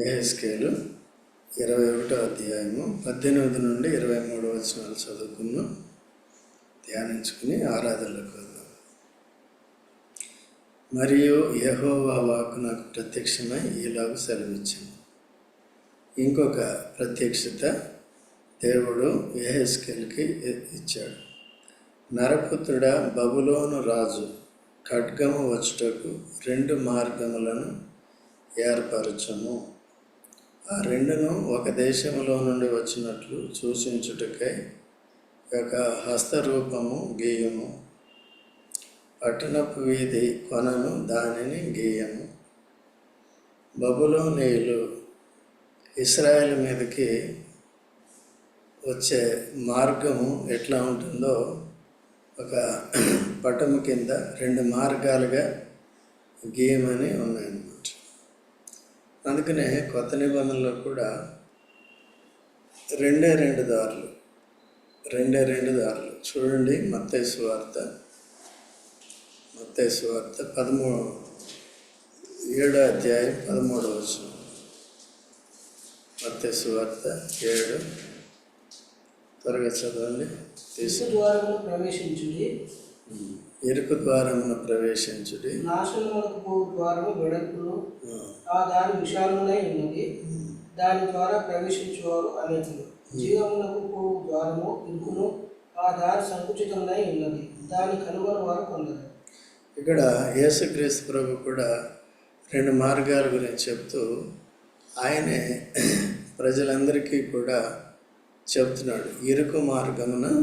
ఏహెస్కేలు ఇరవై ఒకటో అధ్యాయము పద్దెనిమిది నుండి ఇరవై మూడు వచనాలు చదువుకున్నాం ధ్యానించుకుని ఆరాధనలకు వద్దాం మరియు యహోవా వాకు నాకు ప్రత్యక్షమై ఈలాగు సెలవిచ్చింది. ఇంకొక ప్రత్యక్షత దేవుడు ఏహెస్కేల్కి ఇచ్చాడు. నరపుత్రుడ బబులోను రాజు ఖడ్గము వచ్చుటకు రెండు మార్గములను ఏర్పరచము. ఆ రెండును ఒక దేశంలో నుండి వచ్చినట్లు సూచించుటకై ఒక హస్తరూపము గీయము. పట్టణపు వీధి కొనను దానిని గీయము బబులోనీయులు ఇస్రాయేల్ మీదకి వచ్చే మార్గము ఎట్లా ఉంటుందో ఒక పటము కింద రెండు మార్గాలుగా గీయమని ఉన్నాయన్నమాట. అందుకనే కొత్త నిబంధనలో కూడా రెండే రెండు దారులు. రెండే రెండు దారులు. చూడండి మత్తైసు వార్త మత్తైసు వార్త పదమూడు ఏడో అధ్యాయం పదమూడవ వచనం. మత్తైసు వార్త ఏడు. త్వరగా చదవండి. తీసు ఇసు ద్వారమును ప్రవేశించుడి ఇరుకు ద్వారమున ప్రవేశించుడి. నాశనమునకు ద్వారము వెడల్పును. ఆ, దారి విశాలమునై ఉన్నది. దాని ద్వారా ప్రవేశించువారు అనేకులు. జీవమునకు పోవు ద్వారము ఇంకును ఆ దారి సంకుచితమునై ఉన్నది. దాని కనుగొని వారు కొందరు. ఇక్కడ యేసుక్రీస్తు ప్రభు కూడా రెండు మార్గాల గురించి చెప్తూ ఆయనే ప్రజలందరికీ కూడా చెప్తున్నాడు. ఇరుకు మార్గమున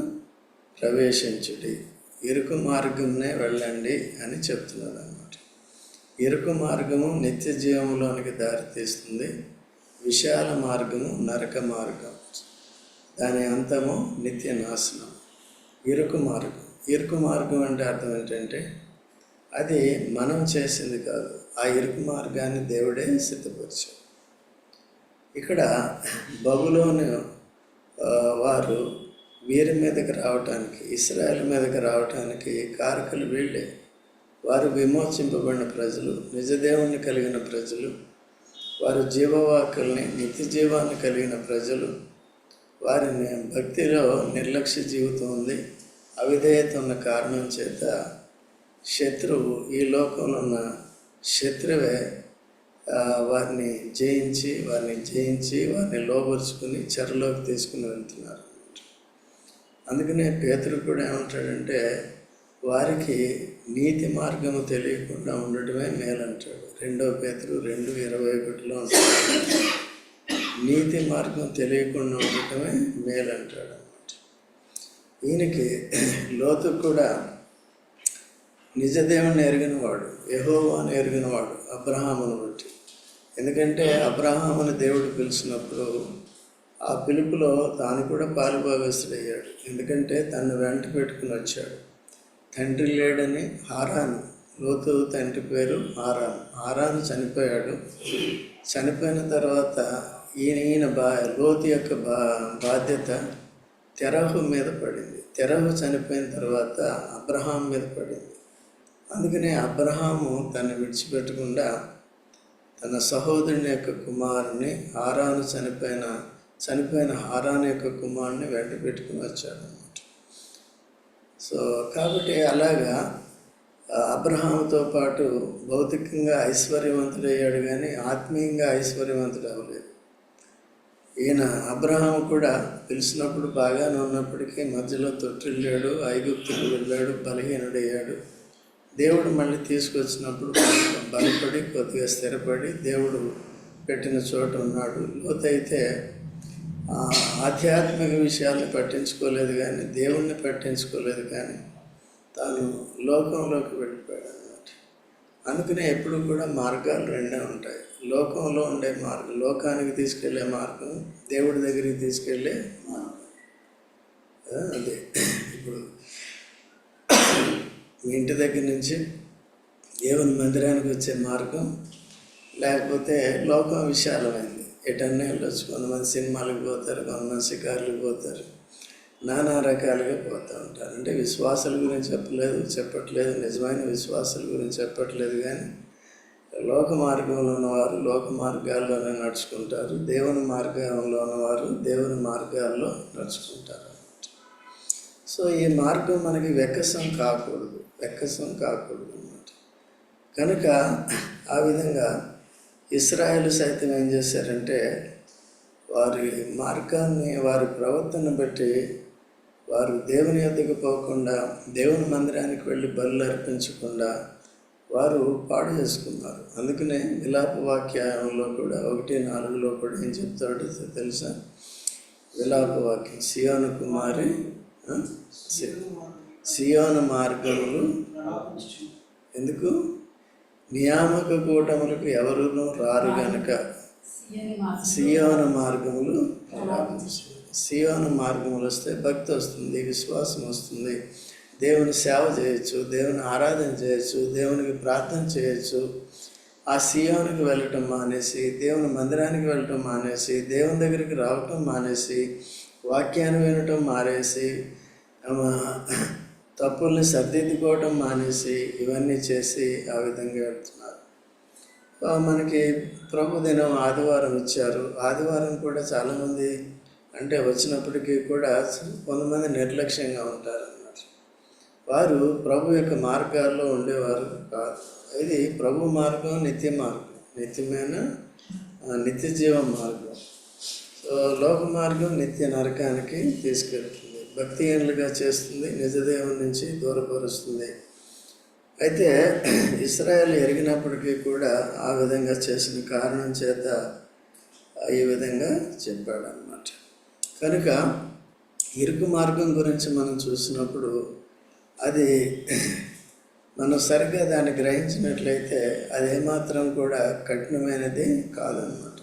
ప్రవేశించుడి. ఇరుకు మార్గంనే వెళ్ళండి అని చెప్తున్నాడు అన్నమాట ఇరుకు మార్గము నిత్య జీవంలోనికి దారితీస్తుంది విశాల మార్గము నరక మార్గం. దాని అంతము నిత్య నాశనం. ఇరుకు మార్గం. ఇరుకు మార్గం అంటే అర్థం ఏంటంటే అది మనం చేసింది కాదు ఆ ఇరుకు మార్గాన్ని దేవుడే సిద్ధపరిచాడు. ఇక్కడ బబులోని వారు వీరి మీదకి రావటానికి ఇస్రాయల్ మీదకి రావటానికి కారకులు వీళ్ళే. వారు విమోచింపబడిన ప్రజలు నిజదేవుని కలిగిన ప్రజలు వారు జీవవాకుల్ని నిత్య జీవాన్ని కలిగిన ప్రజలు. వారిని భక్తిలో నిర్లక్ష్య జీవితం ఉంది. అవిధేయత ఉన్న కారణం చేత శత్రువు ఈ లోకంలో ఉన్న శత్రువే వారిని జయించి వారిని జయించి వారిని లోపరుచుకుని చెరలోకి తీసుకుని వెళ్తున్నారు. అందుకనే పేతులు కూడా ఏమంటాడంటే వారికి నీతి మార్గము తెలియకుండా ఉండటమే మేలంటాడు. రెండో పేతులు రెండు ఇరవై ఒకటిలో ఉంటాడు నీతి మార్గం తెలియకుండా ఉండటమే మేలంటాడు అనమాట ఈయనకి లోతు కూడా నిజదేవుని ఎరిగినవాడు యెహోవాను ఎరిగినవాడు అబ్రహామును బట్టి. ఎందుకంటే అబ్రహాముని దేవుడు పిలిచినప్పుడు ఆ పిలుపులో తాను కూడా పాలుభాగస్తుడయ్యాడు ఎందుకంటే తను వెంట పెట్టుకుని వచ్చాడు. తండ్రి లేడని హారాను. లోతు తండ్రి పేరు హారాను. హారాను చనిపోయాడు. చనిపోయిన తర్వాత ఈయన ఈయన బా లోతు యొక్క బా బాధ్యత తెరహు మీద పడింది. తెరహు చనిపోయిన తర్వాత అబ్రహాం మీద పడింది. అందుకనే అబ్రహాము తను విడిచిపెట్టకుండా తన సహోదరుని యొక్క కుమారుని హారాను చనిపోయిన చనిపోయిన హారాన్ యొక్క కుమారుని వెంట పెట్టుకుని వచ్చాడు అనమాట సో కాబట్టి అలాగా అబ్రహాంతో పాటు భౌతికంగా ఐశ్వర్యవంతుడయ్యాడు కానీ ఆత్మీయంగా ఐశ్వర్యవంతుడు అవ్వలేదు. ఈయన అబ్రహాం కూడా పిలిచినప్పుడు బాగానే ఉన్నప్పటికీ మధ్యలో తొట్టిల్లాడు ఐగుప్తుకు వెళ్ళాడు బలహీనుడయ్యాడు. దేవుడు మళ్ళీ తీసుకొచ్చినప్పుడు బలపడి కొద్దిగా స్థిరపడి దేవుడు పెట్టిన చోట ఉన్నాడు. లోతైతే ఆధ్యాత్మిక విషయాల్ని పట్టించుకోలేదు కానీ దేవుణ్ణి పట్టించుకోలేదు కానీ తాను లోకంలోకి వెళ్ళిపోయాడు అన్నమాట అందుకనే ఎప్పుడు కూడా మార్గాలు రెండే ఉంటాయి. లోకంలో ఉండే మార్గం లోకానికి తీసుకెళ్ళే మార్గం దేవుడి దగ్గరికి తీసుకెళ్ళే మార్గం. అదే. ఇప్పుడు మీ ఇంటి దగ్గర నుంచి దేవుని మందిరానికి వచ్చే మార్గం లేకపోతే లోకం విశాలమైంది. ఎటన్నా వెళ్ళొచ్చు కొంతమంది సినిమాలకు పోతారు కొంతమంది షికార్లకు పోతారు. నానా రకాలుగా పోతూ ఉంటారు. అంటే విశ్వాసాల గురించి చెప్పలేదు చెప్పట్లేదు నిజమైన విశ్వాసాల గురించి చెప్పట్లేదు కానీ లోక మార్గంలో ఉన్నవారు లోక మార్గాల్లోనే నడుచుకుంటారు. దేవుని మార్గంలో ఉన్నవారు దేవుని మార్గాల్లో నడుచుకుంటారు సో ఈ మార్గం మనకి వెక్కసం కాకూడదు వెక్కసం కాకూడదు అన్నమాట. కనుక ఆ విధంగా ఇస్రాయేల్ సైతం ఏం చేశారంటే వారి మార్గాన్ని వారి ప్రవర్తన బట్టి వారు దేవుని యొద్దకు పోకుండా దేవుని మందిరానికి వెళ్ళి బలు అర్పించకుండా వారు పాడు చేసుకున్నారు. అందుకనే విలాప వాక్యంలో కూడా ఒకటి నాలుగులో కూడా ఏం చెప్తాడో తెలుసా? విలాప వాక్యం సియోను కుమారి సియోను మార్గములు ఎందుకు? నియామక కూటములకు ఎవరునూ రారు గనక సియోన మార్గములు సియోన మార్గములు వస్తే భక్తి వస్తుంది విశ్వాసం వస్తుంది. దేవుని సేవ చేయొచ్చు దేవుని ఆరాధన చేయొచ్చు దేవునికి ప్రార్థన చేయొచ్చు. ఆ సియోనికి వెళ్ళటం మానేసి దేవుని మందిరానికి వెళ్ళటం మానేసి దేవుని దగ్గరికి రావటం మానేసి వాక్యాన్ని వినటం మానేసి తప్పుల్ని సర్దిద్దుకోవటం మానేసి ఇవన్నీ చేసి ఆ విధంగా వెళ్తున్నారు. మనకి ప్రభు దినం ఆదివారం ఇచ్చారు. ఆదివారం కూడా చాలామంది అంటే వచ్చినప్పటికీ కూడా కొంతమంది నిర్లక్ష్యంగా ఉంటారు అన్నమాట వారు ప్రభు యొక్క మార్గాల్లో ఉండేవారు కాదు. ఇది ప్రభు మార్గం నిత్య మార్గం. నిత్యమైన నిత్య జీవ మార్గం. సో లోక మార్గం నిత్య నరకానికి తీసుకెళ్తుంది. భక్తిహీనులుగా చేస్తుంది నిజదేవం నుంచి దూరపరుస్తుంది. అయితే ఇస్రాయల్ ఎరిగినప్పటికీ కూడా ఆ విధంగా చేసిన కారణం చేత ఈ విధంగా చెప్పాడనమాట కనుక ఇరుకు మార్గం గురించి మనం చూసినప్పుడు అది మనం సరిగ్గా దాన్ని గ్రహించినట్లయితే అది ఏమాత్రం కూడా కఠినమైనది కాదనమాట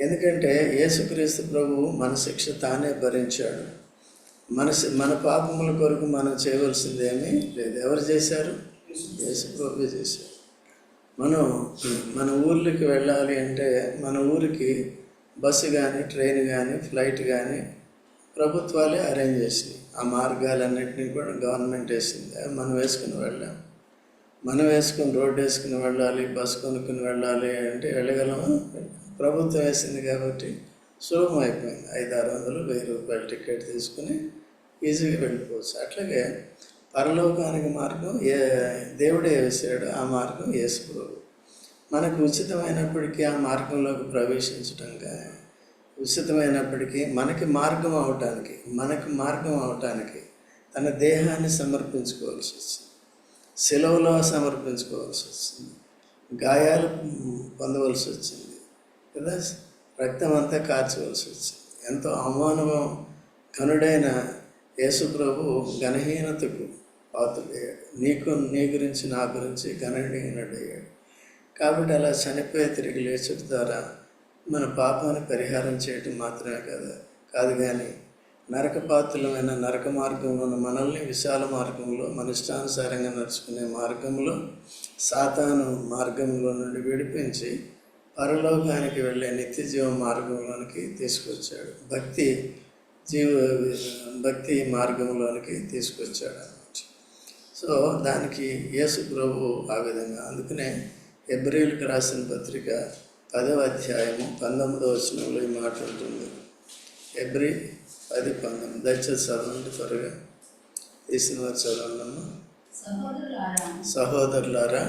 ఎందుకంటే యేసుక్రీస్తు ప్రభు మన శిక్ష తానే భరించాడు. మన మన పాపముల కొరకు మనం చేయవలసిందేమీ లేదు. ఎవరు చేశారు? యేసు ప్రభు చేశారు. మనం మన ఊర్లకి వెళ్ళాలి అంటే మన ఊరికి బస్సు కానీ ట్రైన్ కానీ ఫ్లైట్ కానీ ప్రభుత్వాలే అరేంజ్ చేసినాయి. ఆ మార్గాలన్నింటినీ కూడా గవర్నమెంట్ వేసింది. మనం వేసుకుని వెళ్ళాం. మనం వేసుకుని రోడ్డు వేసుకుని వెళ్ళాలి బస్సు కొనుక్కుని వెళ్ళాలి అంటే వెళ్ళగలము? ప్రభుత్వం వేసింది కాబట్టి సులభం అయిపోయింది. ఐదు ఆరు వందలు వెయ్యి రూపాయలు టికెట్ తీసుకుని ఈజీగా వెళ్ళిపోవచ్చు. అట్లాగే పరలోకానికి మార్గం ఏ దేవుడే వేసాడు ఆ మార్గం యేసు మనకు ఉచితమైనప్పటికీ ఆ మార్గంలోకి ప్రవేశించటంగా కానీ ఉచితమైనప్పటికీ మనకి మార్గం అవటానికి మనకి మార్గం అవటానికి తన దేహాన్ని సమర్పించుకోవాల్సి వచ్చింది సెలవులో సమర్పించుకోవాల్సి వచ్చింది గాయాలు పొందవలసి వచ్చింది కదా. రక్తం అంతా కార్చవలసి వచ్చింది. ఎంతో అవమానవం కనుడైన యేసుప్రభు ఘనహీనతకు పాత్రుడయ్యాడు. నీకు నీ గురించి నా గురించి ఘనహీనుడయ్యాడు. కాబట్టి అలా చనిపోయి తిరిగి లేచడం ద్వారా మన పాపాన్ని పరిహారం చేయటం మాత్రమే కదా. కాదు కానీ నరక పాత్రలమైన నరక మార్గంలో ఉన్న మనల్ని విశాల మార్గంలో మన ఇష్టానుసారంగా నడుచుకునే మార్గంలో సాతాను మార్గంలో నుండి విడిపించి పరలోకానికి వెళ్ళే నిత్య జీవ మార్గంలోనికి తీసుకొచ్చాడు. భక్తి జీవ భక్తి మార్గంలోనికి తీసుకొచ్చాడు అన్నమాట. సో దానికి యేసు ప్రభు ఆ విధంగా అందుకనే ఎబ్రిల్కి రాసిన పత్రిక పదవ అధ్యాయము పంతొమ్మిదవ వచనంలో ఈ మాట ఉంటుంది. ఎబ్రి పది పంతొమ్మిది దయచేసి చదవండి త్వరగా. తీసిన వారు చదవండి సహోదరులారా సహోదరులారా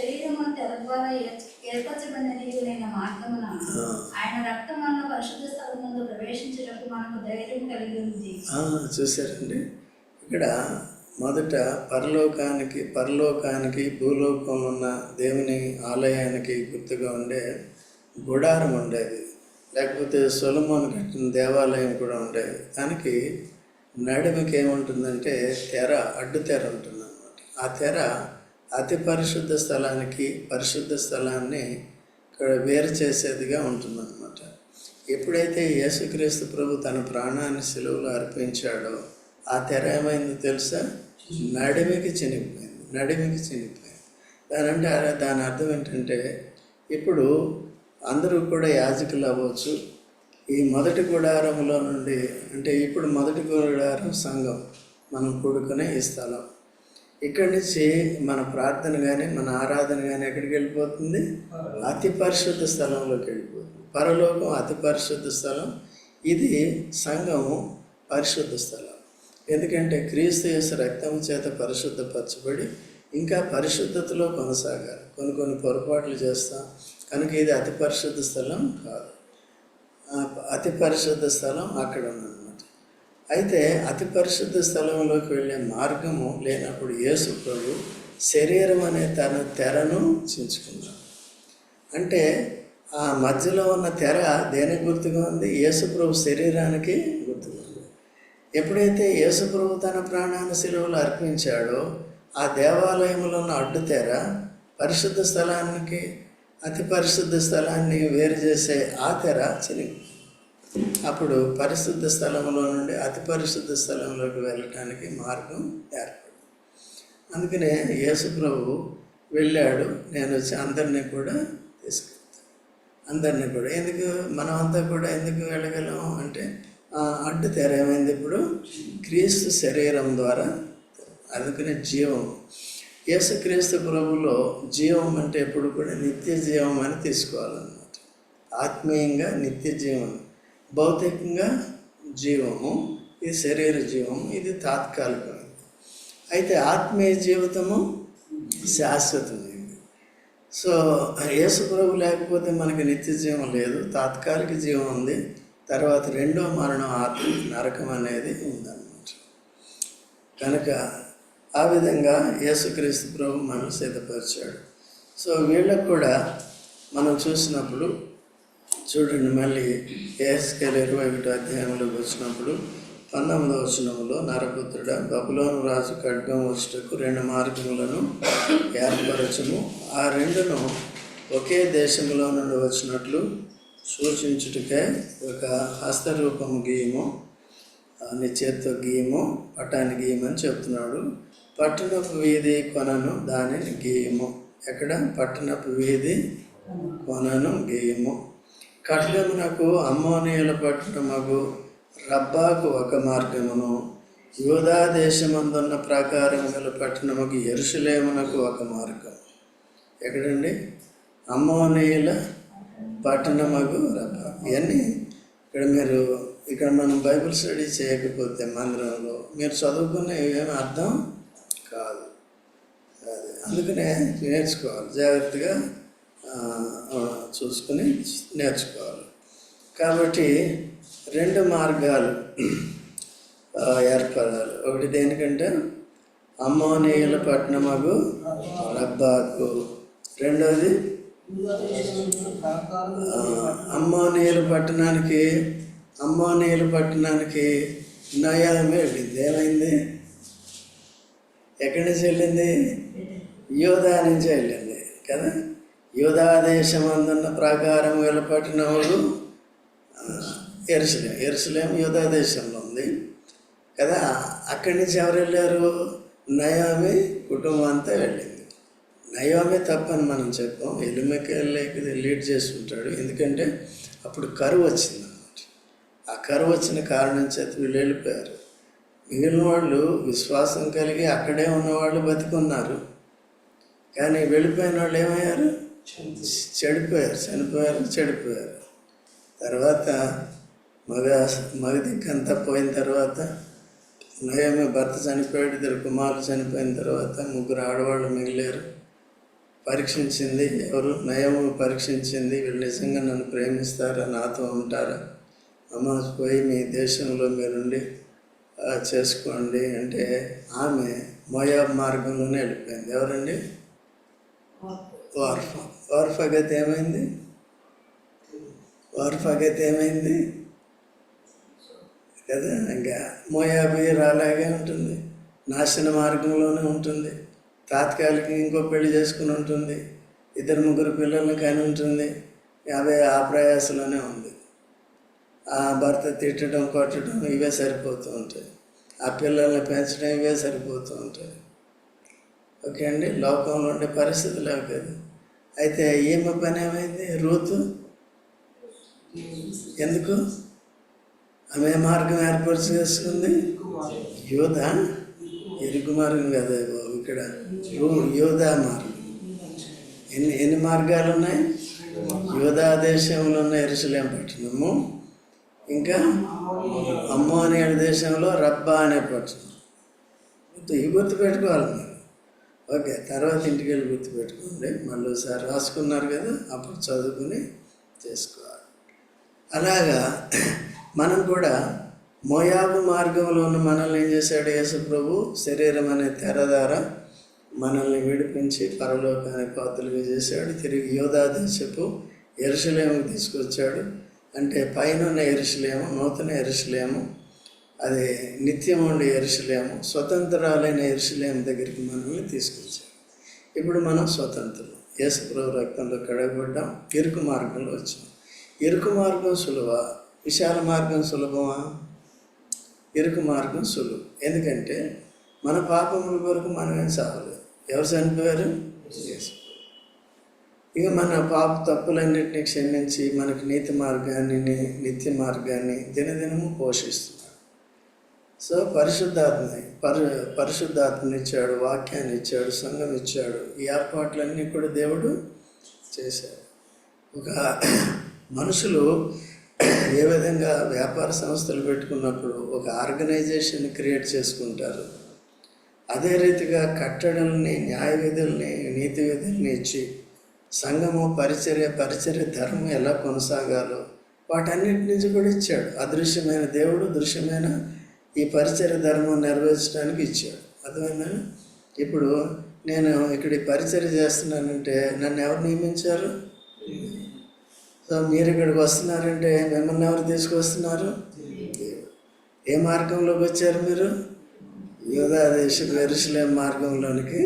శరీరము తెర ద్వారా ఏర్చ- ఏర్పరచబడినదియు అయిన మార్గమున ఆ. ఆయన రక్తం వలన పరిశుద్ధ స్థలం ముందు ప్రవేశించటకు మనకు ధైర్యం కలిగి ఉంది. ఆ, చూశారండి. ఇక్కడ మొదట పరలోకానికి పరలోకానికి భూలోకంలో ఉన్న దేవుని ఆలయానికి గుర్తుగా ఉండే గుడారం ఉండేది లేకపోతే సొలమోన్ కట్టిన దేవాలయం కూడా ఉండేది దానికి నడుమకి ఏముంటుందంటే తెర అడ్డు తెర ఉంటుంది అనమాట ఆ తెర అతి పరిశుద్ధ స్థలానికి పరిశుద్ధ స్థలాన్ని ఇక్కడ వేరు చేసేదిగా ఉంటుందన్నమాట. ఎప్పుడైతే యేసుక్రీస్తు ప్రభు తన ప్రాణాన్ని సెలవులో అర్పించాడో ఆ తెర ఏమైందో తెలుసా? నడిమికి చినిగిపోయింది నడిమికి చినిగిపోయింది. దాని అంటే దాని అర్థం ఏంటంటే ఇప్పుడు అందరూ కూడా యాజకులు అవ్వచ్చు. ఈ మొదటి గుడారంలో నుండి అంటే ఇప్పుడు మొదటి గుడారం సంఘం మనం కూడుకునే ఈ స్థలం. ఇక్కడి నుంచి మన ప్రార్థన కానీ మన ఆరాధన కానీ ఎక్కడికి వెళ్ళిపోతుంది? అతి పరిశుద్ధ స్థలంలోకి వెళ్ళిపోతుంది. పరలోకం అతి పరిశుద్ధ స్థలం. ఇది సంఘము పరిశుద్ధ స్థలం. ఎందుకంటే క్రీస్తు యేసు రక్తం చేత పరిశుద్ధపరచబడి ఇంకా పరిశుద్ధతలో కొనసాగాలి. కొన్ని కొన్ని పొరపాట్లు చేస్తాం కనుక ఇది అతి పరిశుద్ధ స్థలం కాదు. అతి పరిశుద్ధ స్థలం అక్కడ ఉందన్నమాట అయితే అతి పరిశుద్ధ స్థలంలోకి వెళ్ళే మార్గము లేనప్పుడు యేసు ప్రభు శరీరం అనే తన తెరను చించుకున్నాడు. అంటే ఆ మధ్యలో ఉన్న తెర దేనికి గుర్తుగా ఉంది? యేసుప్రభు శరీరానికి గుర్తుగా ఉంది. ఎప్పుడైతే యేసుప్రభు తన ప్రాణాన్ని సెలవులు అర్పించాడో ఆ దేవాలయంలో ఉన్న అడ్డు తెర పరిశుద్ధ స్థలానికి అతి పరిశుద్ధ స్థలాన్ని వేరు చేసే ఆ తెర చిరిగింది అప్పుడు పరిశుద్ధ స్థలంలో నుండి అతి పరిశుద్ధ స్థలంలోకి వెళ్ళటానికి మార్గం ఏర్పడింది. అందుకనే యేసుప్రభు వెళ్ళాడు. నేను వచ్చి అందరినీ కూడా తీసుకెళ్తాను. అందరినీ కూడా. ఎందుకు? మనం అంతా కూడా ఎందుకు వెళ్ళగలం అంటే ఆ అడ్డు తెర ఏమైంది ఇప్పుడు? క్రీస్తు శరీరం ద్వారా అందుకనే జీవం. యేసుక్రీస్తు ప్రభులో జీవం అంటే ఎప్పుడు కూడా నిత్య జీవం అని తీసుకోవాలన్నమాట. ఆత్మీయంగా నిత్య జీవం. భౌతికంగా జీవము ఇది శరీర జీవము ఇది తాత్కాలికం. అయితే ఆత్మీయ జీవితము శాశ్వతమైంది సో యేసు ప్రభు లేకపోతే మనకి నిత్య జీవం లేదు తాత్కాలిక జీవం ఉంది. తర్వాత రెండో మరణం ఆత్మ నరకం అనేది ఉందన్నమాట. కనుక ఆ విధంగా యేసుక్రీస్తు ప్రభు మనం సిద్ధపరిచాడు. సో వీళ్ళకు కూడా మనం చూసినప్పుడు చూడండి మళ్ళీ ఏఎస్కేల్ ఇరవై ఒకటి అధ్యాయంలోకి వచ్చినప్పుడు పంతొమ్మిదవ వచనంలో నరపుత్రుడ బబులోను రాజు ఖడ్గం వచ్చుటకు రెండు మార్గములను ఏర్పరచము. ఆ రెండును ఒకే దేశంలో నుండి వచ్చినట్లు సూచించుటకే ఒక హస్తరూపము గీయము నీ చేత్తో గీయము పట్టాన్ని గీయమని చెప్తున్నాడు. పట్టణపు వీధి కొనను దానిని గీయము. ఎక్కడ? పట్టణపు వీధి కొనను గీయము. ఖడ్గమునకు అమ్మోనియల పట్టణమగు రబ్బాకు ఒక మార్గమును. యూదా దేశమందున్న ప్రాకారం గల పట్టణముకు ఎరుసలేమునకు ఒక మార్గం ఎక్కడండి? అమ్మోనియల పట్టణమగు రబ్బా. ఇవన్నీ ఇక్కడ మీరు ఇక్కడ మనం బైబిల్ స్టడీ చేయకపోతే మందిరంలో మీరు చదువుకున్న ఏమీ అర్థం కాదు. అది అందుకనే నేర్చుకోవాలి. జాగ్రత్తగా చూసుకుని నేర్చుకోవాలి. కాబట్టి రెండు మార్గాలు ఏర్పడాలి. ఒకటి దేనికంటే అమ్మోనీయుల పట్టణమగు రబ్బాకు. రెండవది ఆ, అమ్మోనీయుల పట్టణానికి అమ్మోనీయుల పట్టణానికి నయామే వెళ్ళింది ఏమైంది? ఎక్కడి నుంచి వెళ్ళింది? యోధా నుంచి వెళ్ళింది. కదా? యూధాదేశం అందున్న ప్రకారం గల వాళ్ళు ఎరుసలేం ఎరుసలేం యూధాదేశంలో ఉంది కదా అక్కడి నుంచి ఎవరు వెళ్ళారు? నయోమి కుటుంబం అంతా వెళ్ళింది. నయోమి తప్పని మనం చెప్పాం. ఎలిమెకెళ్ళకి లీడ్ చేసుకుంటాడు. ఎందుకంటే అప్పుడు కరువు వచ్చింది అన్నమాట ఆ కరువు వచ్చిన కారణం చేత వీళ్ళు వెళ్ళిపోయారు. మిగిలిన వాళ్ళు విశ్వాసం కలిగి అక్కడే ఉన్నవాళ్ళు బతికున్నారు. కానీ వెళ్ళిపోయిన వాళ్ళు ఏమయ్యారు? చెడిపోయారు చనిపోయారు చెడిపోయారు తర్వాత మగ మగ దిక్కంతా పోయిన తర్వాత నయమే భర్త చనిపోయాడు ఇద్దరు కుమారులు చనిపోయిన తర్వాత ముగ్గురు ఆడవాళ్ళు మిగిలారు. పరీక్షించింది ఎవరు? నయము పరీక్షించింది వీళ్ళు నిజంగా నన్ను ప్రేమిస్తారా నాతో ఉంటారా? అమ్మ పోయి మీ దేశంలో మీరుండి చేసుకోండి అంటే ఆమె మోయాబ్ మార్గంలోనే వెళ్ళిపోయింది. ఎవరండి? వార్ఫ వార్ఫ గతి ఏమైంది? వార్ఫ గతి ఏమైంది? కదా ఇంకా మోయాబి రాలాగే ఉంటుంది. నాశన మార్గంలోనే ఉంటుంది. తాత్కాలికంగా ఇంకో పెళ్ళి చేసుకుని ఉంటుంది. ఇద్దరు ముగ్గురు పిల్లల్ని కానీ ఉంటుంది. అవే ఆ ప్రయాసలోనే ఉంది. ఆ భర్త తిట్టడం కొట్టడం ఇవే సరిపోతూ ఉంటాయి. ఆ పిల్లల్ని పెంచడం ఇవే సరిపోతూ ఉంటాయి. ఓకే అండి లోకంలో ఉండే పరిస్థితులు అవి కదా. అయితే ఏమి పని ఏమైంది రూతు? ఎందుకు? ఆమె మార్గం ఏర్పాటు చేసుకుంది? యోధ? ఇరుకు మార్గం కదా ఇక్కడ. రూ- యోధా మార్గం. ఎన్ని ఎన్ని మార్గాలు ఉన్నాయి? యోధా దేశంలో ఉన్న ఎరుసలేం పట్టణము. ఇంకా అమ్మోనియా దేశంలో రబ్బా అనే పట్టణం. గుర్తు పెట్టుకోవాలి ఓకే తర్వాత ఇంటికి వెళ్ళి గుర్తుపెట్టుకోండి. మళ్ళీ ఒకసారి రాసుకున్నారు కదా అప్పుడు చదువుకుని చేసుకోవాలి. అలాగా మనం కూడా మోయాబు మార్గంలో ఉన్న మనల్ని ఏం చేశాడు యేసుప్రభు? శరీరం అనే తెర ద్వారా మనల్ని విడిపించి పరలోకానికి పాత్రలుగా చేశాడు. తిరిగి యోధా దేశపు ఎరుసలేముకు తీసుకొచ్చాడు. అంటే పైన ఉన్న ఎరుసలేము నూతన ఎరుసలేము అది నిత్యం ఉండే ఎరుసలేము స్వతంత్రాలైన ఎరుసలేం దగ్గరికి మనల్ని తీసుకొచ్చాం ఇప్పుడు మనం స్వతంత్రం యేసుప్రభు రక్తంలో కడగబడ్డాం ఇరుకు మార్గంలో వచ్చాం. ఇరుకు మార్గం సులువ? విశాల మార్గం సులభమా? ఇరుకు మార్గం సులువు. ఎందుకంటే మన పాపముల కొరకు మనమేం సావలేదు. ఎవరు చనిపోయారు? ఇక మన పాప తప్పులన్నింటినీ క్షమించి మనకు నీతి మార్గాన్ని నిత్య మార్గాన్ని దినదినము పోషిస్తుంది. సో పరిశుద్ధాత్మని పరి పరిశుద్ధాత్మని ఇచ్చాడు వాక్యాన్ని ఇచ్చాడు సంఘం ఇచ్చాడు ఈ ఏర్పాట్లన్నీ కూడా దేవుడు చేశాడు. ఒక మనుషులు ఏ విధంగా వ్యాపార సంస్థలు పెట్టుకున్నప్పుడు ఒక ఆర్గనైజేషన్ క్రియేట్ చేసుకుంటారు. అదే రీతిగా కట్టడల్ని న్యాయ విధుల్ని నీతి విధుల్ని ఇచ్చి సంఘము పరిచర్య పరిచర్య ధర్మం ఎలా కొనసాగాలో వాటన్నిటి నుంచి కూడా ఇచ్చాడు. అదృశ్యమైన దేవుడు దృశ్యమైన ఈ పరిచర ధర్మం నెరవేర్చడానికి ఇచ్చాడు అర్థమైందా? ఇప్పుడు నేను ఇక్కడ ఈ చేస్తున్నానంటే నన్ను ఎవరు నియమించారు? సో మీరు ఇక్కడికి వస్తున్నారంటే మిమ్మల్ని ఎవరు తీసుకొస్తున్నారు ఏ మార్గంలోకి వచ్చారు మీరు? యోగా దేశం ఎరుసలేం మార్గంలోనికి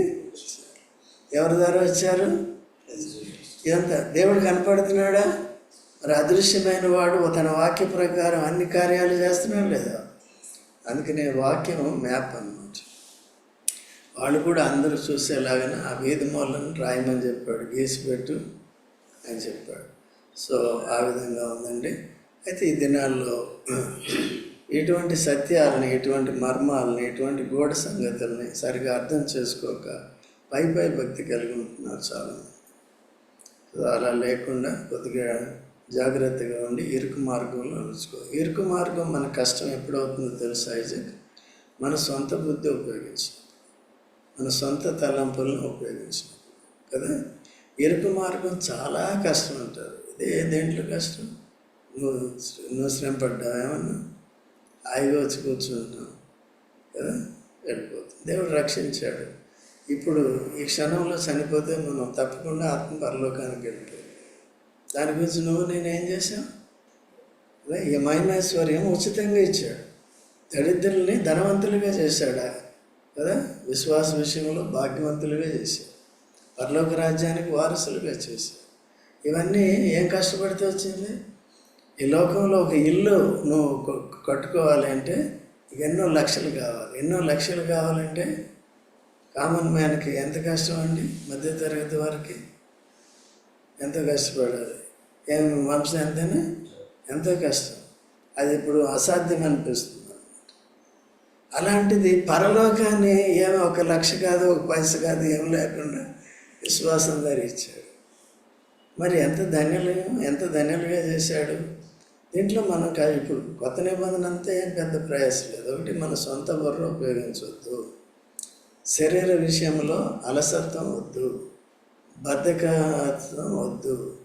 ఎవరి ద్వారా వచ్చారు? ఎంత? దేవుడు కనపడుతున్నాడా? మరి అదృశ్యమైన వాడు తన వాక్య ప్రకారం అన్ని కార్యాలు చేస్తున్నాడు లేదా? అందుకనే వాక్యం మ్యాప్ అనమాట వాళ్ళు కూడా అందరూ చూసేలాగానే ఆ వీధి మూలను రాయమని చెప్పాడు గీసి పెట్టు అని చెప్పాడు. సో ఆ విధంగా ఉందండి. అయితే ఈ దినాల్లో ఇటువంటి సత్యాలని ఇటువంటి మర్మాలని ఇటువంటి గూఢ సంగతుల్ని సరిగా అర్థం చేసుకోక పై పై భక్తి కలిగి ఉంటున్నారు చాలా అలా లేకుండా కొద్దిగా జాగ్రత్తగా ఉండి ఇరుకు మార్గంలో నడుచుకో ఇరుకు మార్గం మన కష్టం ఎప్పుడవుతుందో తెలుసా ఐజక్? మన సొంత బుద్ధి ఉపయోగించి మన సొంత తలంపులను ఉపయోగించి కదా? ఇరుకు మార్గం చాలా కష్టం ఉంటుంది. ఇదే దేంట్లో కష్టం? నువ్వు నువ్వు శ్రమ పడ్డావు ఏమన్నా? హాయిగా వచ్చి కూర్చుంటున్నావు కదా? వెళ్ళిపోతుంది. దేవుడు రక్షించాడు. ఇప్పుడు ఈ క్షణంలో చనిపోతే మనం తప్పకుండా ఆత్మ పరలోకానికి వెళ్ళిపోయాం దాని గురించి నువ్వు నేనేం చేశావు అదే ఈ మహిమేశ్వర్యం ఉచితంగా ఇచ్చాడు. దరిద్రుల్ని ధనవంతులుగా చేశాడా కదా? విశ్వాస విషయంలో భాగ్యవంతులుగా చేశాడు. పరలోక రాజ్యానికి వారసులుగా చేశాడు. ఇవన్నీ ఏం కష్టపడితే వచ్చింది? ఈ లోకంలో ఒక ఇల్లు నువ్వు కట్టుకోవాలి అంటే ఎన్నో లక్షలు కావాలి. ఎన్నో లక్షలు కావాలంటే కామన్ మ్యాన్కి ఎంత కష్టం అండి? మధ్యతరగతి వారికి ఎంతో కష్టపడాలి. ఏం వంశం ఎంతనే ఎంతో కష్టం. అది ఇప్పుడు అసాధ్యం అనిపిస్తుంది. అలాంటిది పరలోకాన్ని ఏమో ఒక లక్ష కాదు ఒక పైస కాదు ఏం లేకుండా విశ్వాసం ధరించాడు. మరి ఎంత ధన్యులు ఎంత ధన్యులుగా చేశాడు? దీంట్లో మనం కా- ఇప్పుడు కొత్త నిబంధన అంతా ఏం పెద్ద ప్రయాసం లేదు. ఒకటి మన సొంత బుర్ర ఉపయోగించవద్దు శరీర విషయంలో అలసత్వం వద్దు. బద్ధకత్వం వద్దు.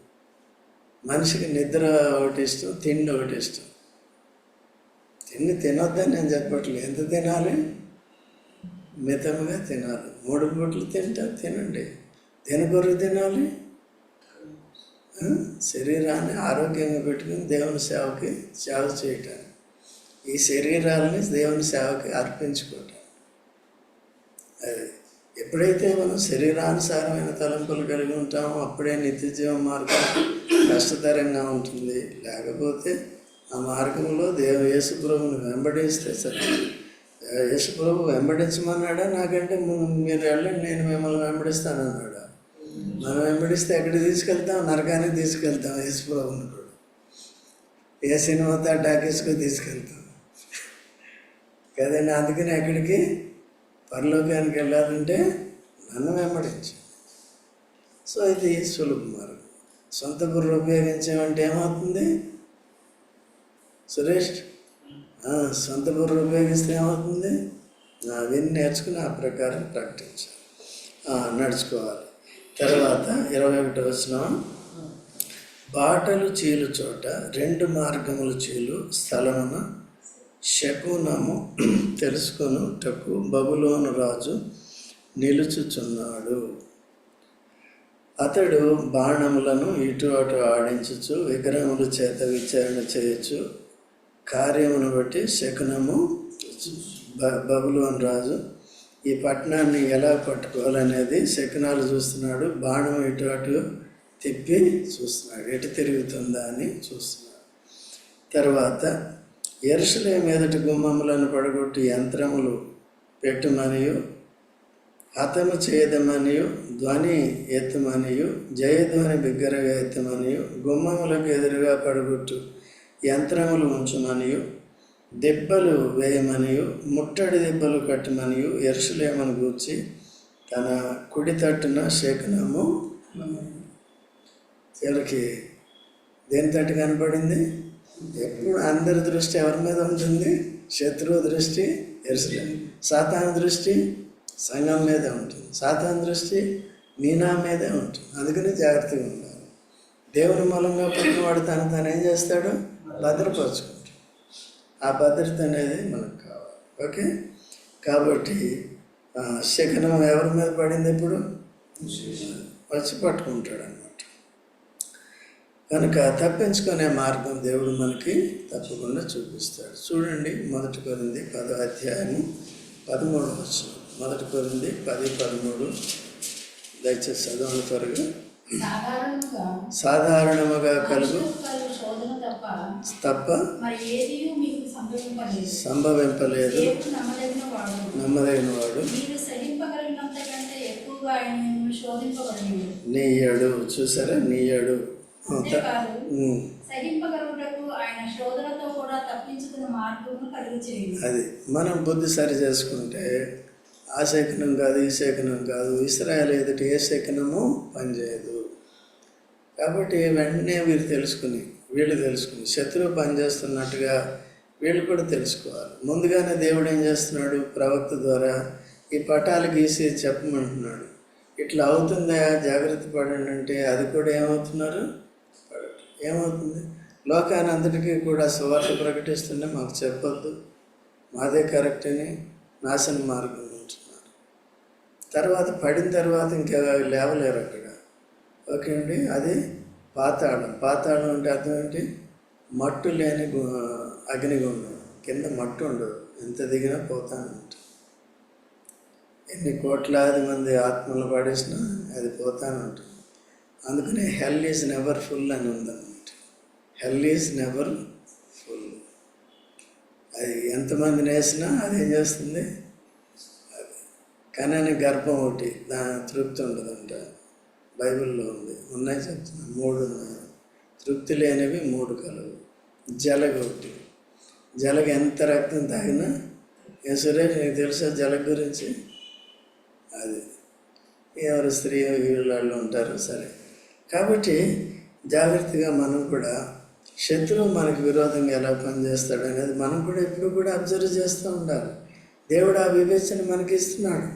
మనిషికి నిద్ర ఒకటి ఇష్టం తిండి ఒకటి ఇష్టం. తిండి తినొద్దని నేను చెప్పట్లేదు. ఎంత తినాలి? మితంగా తినాలి. మూడు పూటలు తింటా తినండి. తినకొరకు తినాలి? శరీరాన్ని ఆరోగ్యంగా పెట్టుకుని దేవుని సేవకి సేవ చేయటానికి. ఈ శరీరాలని దేవుని సేవకి అర్పించుకోవటం అది ఎప్పుడైతే మనం శరీరానుసారమైన తలంపులు కలిగి ఉంటామో అప్పుడే నిత్య జీవ మార్గం కష్టతరంగా ఉంటుంది. లేకపోతే ఆ మార్గంలో దేవ యేసుప్రభుని వెంబడిస్తే సరే. యేసుప్రభు వెంబడించమన్నాడా? నాకంటే మీరు వెళ్ళండి నేను మిమ్మల్ని వెంబడిస్తాను అన్నాడు మనం వెంబడిస్తే ఎక్కడికి తీసుకెళ్తాం? నరకానికి తీసుకెళ్తాం యేసుప్రభుని కూడా. ఏ సినిమాతో టాకీస్కు తీసుకెళ్తాం. కదండి అందుకని ఎక్కడికి పరలోకానికి వెళ్ళాలంటే నన్ను వెంబడించు. సో ఇది సులభ మార్గం. సొంత బుర్ర ఉపయోగించామంటే ఏమవుతుంది? సురేష్ సొంత బుర్ర ఉపయోగిస్తే ఏమవుతుంది? అవన్నీ నేర్చుకుని ఆ ప్రకారం ప్రకటించాలి. నడుచుకోవాలి. తర్వాత ఇరవై ఒకటి వచ్చిన బాటలు చీలు చోట రెండు మార్గములు చీలు స్థలమున శకునము తెలుసుకొనుటకు బబులోను రాజు నిలుచుచున్నాడు. అతడు బాణములను ఇటు అటు ఆడించుచు విగ్రహముల చేత విచారణ చేయొచ్చు కార్యమును బట్టి శకునము బ- బబులోన్ రాజు ఈ పట్టణాన్ని ఎలా పట్టుకోవాలనేది శకునాలు చూస్తున్నాడు. బాణం ఇటు అటు తిప్పి చూస్తున్నాడు. ఎటు తిరుగుతుందా అని చూస్తున్నాడు. తర్వాత ఎరుసలేం ఎదుటి గుమ్మములను పడగొట్టి యంత్రములు పెట్టుమనియు హతము చేయదమనియు ధ్వని ఎత్తమనియు జయధ్వని బిగ్గరగా ఎత్తమనియు గుమ్మములకు ఎదురుగా పడగొట్టు యంత్రములు ఉంచమనియు దెబ్బలు వేయమనియు ముట్టడి దెబ్బలు కట్టమనియు ఎరుసలేమని గూర్చి తన కుడి తట్టున శకునము. ఎవరికి దేని తట్టు కనపడింది? ఎప్పుడు అందరి దృష్టి ఎవరి మీద ఉంటుంది? శత్రువు దృష్టి ఎరుసలేం. సాతాన్ దృష్టి సంఘం మీదే ఉంటుంది. సాతాన్ దృష్టి మీనా మీదే ఉంటుంది. అందుకని జాగ్రత్తగా ఉండాలి. దేవుని మూలంగా పుట్టినవాడు తను తను ఏం చేస్తాడు? భద్రపరచుకుంటాడు. ఆ భద్రత అనేది మనకు కావాలి. ఓకే? కాబట్టి శకనం ఎవరి మీద పడింది ఇప్పుడు? వచ్చి పట్టుకుంటాడు అన్నమాట. కనుక తప్పించుకునే మార్గం దేవుడు మనకి తప్పకుండా చూపిస్తాడు. చూడండి మొదటి కొరింది పదో అధ్యాయము పదమూడు వచ్చు మొదటి కొరింది పది పదమూడు. దయచేసి చదవండి త్వరగా. సాధారణంగా సాధారణముగా కలుగు. తప్ప సంభవింపలేదు. నమ్మదగిన వాడు? నీయడు చూసారా? నీయడు అది మనం బుద్ధి సరి చేసుకుంటే ఆ శకనం కాదు ఈ శకనం కాదు ఇస్రాయల్ ఎదుటి ఏ శకనము పనిచేయదు. కాబట్టి వెంటనే వీరు తెలుసుకుని వీళ్ళు తెలుసుకుని శత్రువు పనిచేస్తున్నట్టుగా వీళ్ళు కూడా తెలుసుకోవాలి. ముందుగానే దేవుడు ఏం చేస్తున్నాడు? ప్రవక్త ద్వారా ఈ పటాలు గీసి చెప్పమంటున్నాడు. ఇట్లా అవుతుందా? జాగ్రత్త పడండి అంటే అది కూడా ఏమవుతున్నారు. ఏమవుతుంది? లోకాన్ని అందరికీ కూడా సువార్త ప్రకటిస్తుంటే మాకు చెప్పొద్దు. మాదే కరెక్ట్ అని నాశన మార్గం ఉంటున్నారు. తర్వాత పడిన తర్వాత ఇంకా లేవలేరు అక్కడ. ఓకే అండి? అది పాతాళం. పాతాళం అంటే అర్థం ఏంటి? మట్టు లేని అగ్నిగుండం. కింద మట్టు ఉండదు. ఎంత దిగినా పోతాను ఎన్ని కోట్లాది మంది ఆత్మలు పడేసినా అది పోతాను ఉంటుంది అందుకనే హెల్ ఈజ్ నెవర్ ఫుల్ అని ఉందన్నమాట. హెల్ ఈజ్ నెవర్ ఫుల్ అది ఎంతమంది నేసినా అది ఏం చేస్తుంది? అది. కానీ గర్భం ఒకటి దాని తృప్తి ఉండదంట. బైబిల్లో ఉంది. ఉన్నాయి చెప్తున్నాను మూడు ఉన్నాయి. తృప్తి లేనివి మూడు కలవు. జలగ ఒకటి. జలగ ఎంత రక్తం తాగినా ఏ సురేష్ నీకు తెలుసా జలగ గురించి? అది. ఎవరు స్త్రీ వీళ్ళు ఉంటారు సరే. కాబట్టి జాగ్రత్తగా మనం కూడా శత్రువు మనకు విరోధంగా ఎలా పనిచేస్తాడు అనేది మనం కూడా ఎప్పుడు కూడా అబ్జర్వ్ చేస్తూ ఉండాలి. దేవుడు ఆ వివేచన మనకి ఇస్తున్నాడు.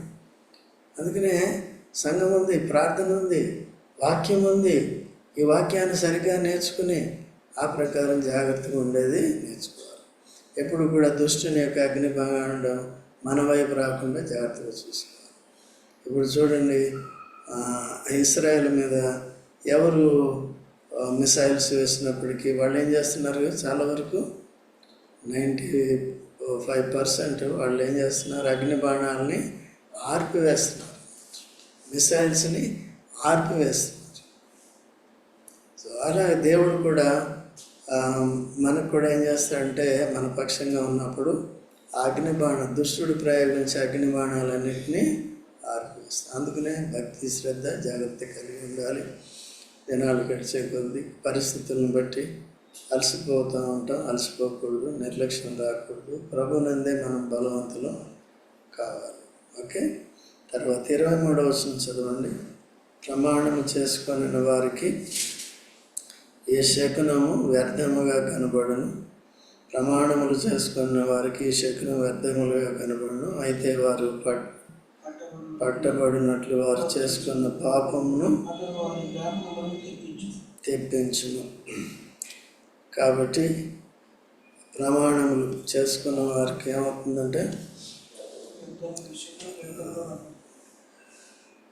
అందుకనే సంఘం ఉంది ప్రార్థన ఉంది వాక్యం ఉంది. ఈ వాక్యాన్ని సరిగ్గా నేర్చుకుని ఆ ప్రకారం జాగ్రత్తగా ఉండేది నేర్చుకోవాలి. ఎప్పుడు కూడా దుష్టుని యొక్క అగ్నిభాగం మన వైపు రాకుండా జాగ్రత్తగా చూసుకోవాలి. ఇప్పుడు చూడండి ఇస్రాయల్ మీద ఎవరు మిసైల్స్ వేసినప్పటికీ వాళ్ళు ఏం చేస్తున్నారు చాలా వరకు నైంటీ ఫైవ్ పర్సెంట్ వాళ్ళు ఏం చేస్తున్నారు అగ్ని బాణాలని ఆర్పివేస్తున్నారు మిసైల్స్ని ఆర్పివేస్తున్నారు సో అలా దేవుడు కూడా మనకు కూడా ఏం చేస్తాడంటే మన పక్షంగా ఉన్నప్పుడు అగ్నిబాణ అగ్ని బాణం దుష్టుడు ప్రయోగించే అగ్ని బాణాలన్నింటినీ అందుకనే భక్తి శ్రద్ధ జాగ్రత్త కలిగి ఉండాలి. దినాలు గడిచే కొద్ది పరిస్థితులను బట్టి అలసిపోతూ ఉంటాం అలసిపోకూడదు నిర్లక్ష్యం రాకూడదు. ప్రభునందే మనం బలవంతులు కావాలి. ఓకే? తర్వాత ఇరవై మూడవ చదవండి. ప్రమాణము చేసుకొని వారికి ఏ శకునము వ్యర్థముగా కనబడను? ప్రమాణములు చేసుకున్న వారికి ఈ శకునం వ్యర్థములుగా కనబడను? అయితే వారు పట్టబడినట్లు వారు చేసుకున్న పాపమును తెప్పించును. కాబట్టి ప్రమాణములు చేసుకున్న వారికి ఏమవుతుందంటే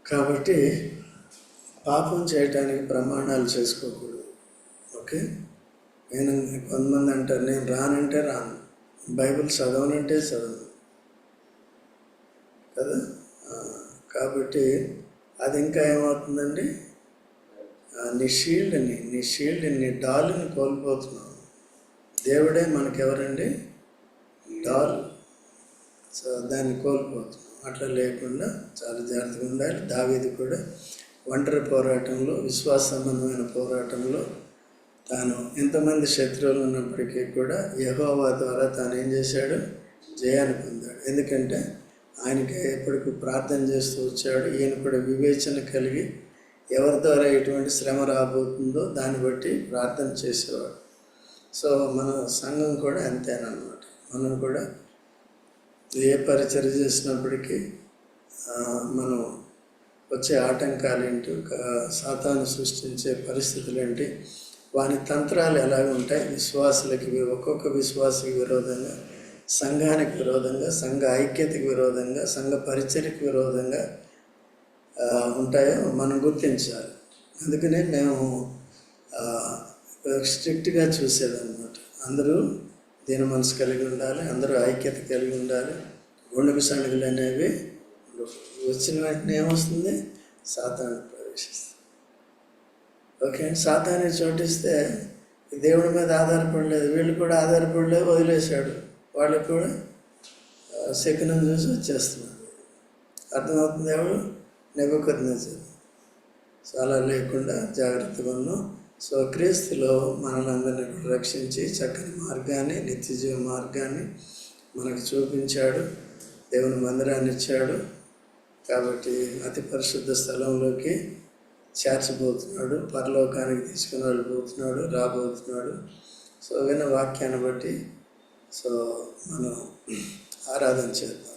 కాబట్టి పాపం చేయటానికి ప్రమాణాలు చేసుకోకూడదు. ఓకే? నేను కొంతమంది అంటారు నేను రానంటే రాను. బైబిల్ చదవనంటే చదవను. కదా? కాబట్టి అది ఇంకా ఏమవుతుందండి? ఆ, నీ షీల్డ్ని నీ షీల్డ్ని నీ డాల్ని కోల్పోతున్నావు దేవుడే మనకెవరండి? డాల్. సో దాన్ని కోల్పోతున్నాం. అట్లా లేకుండా చాలా జాగ్రత్తగా ఉండాలి. దావీది కూడా ఒంటరి పోరాటంలో విశ్వాస సంబంధమైన పోరాటంలో తాను ఎంతమంది శత్రువులు ఉన్నప్పటికీ కూడా యహోవా ద్వారా తాను ఏం చేశాడు? జయాన్ని పొందాడు. ఎందుకంటే ఆయనకి ఎప్పటికీ ప్రార్థన చేస్తూ వచ్చాడు. ఈయన కూడా వివేచన కలిగి ఎవరి ద్వారా ఎటువంటి శ్రమ రాబోతుందో దాన్ని బట్టి ప్రార్థన చేసేవాడు. సో మన సంఘం కూడా అంతేనమాట మనం కూడా ఏ పరిచయం చేసినప్పటికీ మనం వచ్చే ఆటంకాలు ఏంటి సాతాను సృష్టించే పరిస్థితులు ఏంటి వాని తంత్రాలు ఎలాగ ఉంటాయి విశ్వాసులకి ఒక్కొక్క విశ్వాసకి విరోధంగా సంఘానికి విరోధంగా సంఘ ఐక్యతకు విరోధంగా సంఘ పరిచర్యకి విరోధంగా ఉంటాయో మనం గుర్తించాలి. అందుకనే మేము స్ట్రిక్ట్గా చూసేదన్నమాట. అందరూ దీని మనసు కలిగి ఉండాలి అందరూ ఐక్యత కలిగి ఉండాలి. గుండెకు సండుగులు అనేవి వచ్చిన వెంటనే ఏమొస్తుంది? సాతాను ప్రవేశిస్తుంది. ఓకే? సాతాన్ని చోటిస్తే దేవుడి మీద ఆధారపడలేదు వీళ్ళు కూడా ఆధారపడలేదు వదిలేశాడు. వాళ్ళకు కూడా ఆ, శకునం చూసి వచ్చేస్తున్నారు. అర్థమవుతుంది ఎవరు? నెబుకద్నెజర్. సో అలా లేకుండా జాగ్రత్తగా ఉన్నాం సో క్రీస్తులో మనలందరినీ కూడా రక్షించి చక్కని మార్గాన్ని నిత్యజీవ మార్గాన్ని మనకు చూపించాడు. దేవుని మందిరాన్ని ఇచ్చాడు. కాబట్టి అతి పరిశుద్ధ స్థలంలోకి చేర్చబోతున్నాడు. పరలోకానికి తీసుకుని వెళ్ళిపోతున్నాడు రాబోతున్నాడు. సో విన్న వాక్యాన్ని బట్టి సో మనం ఆరాధన చేద్దాం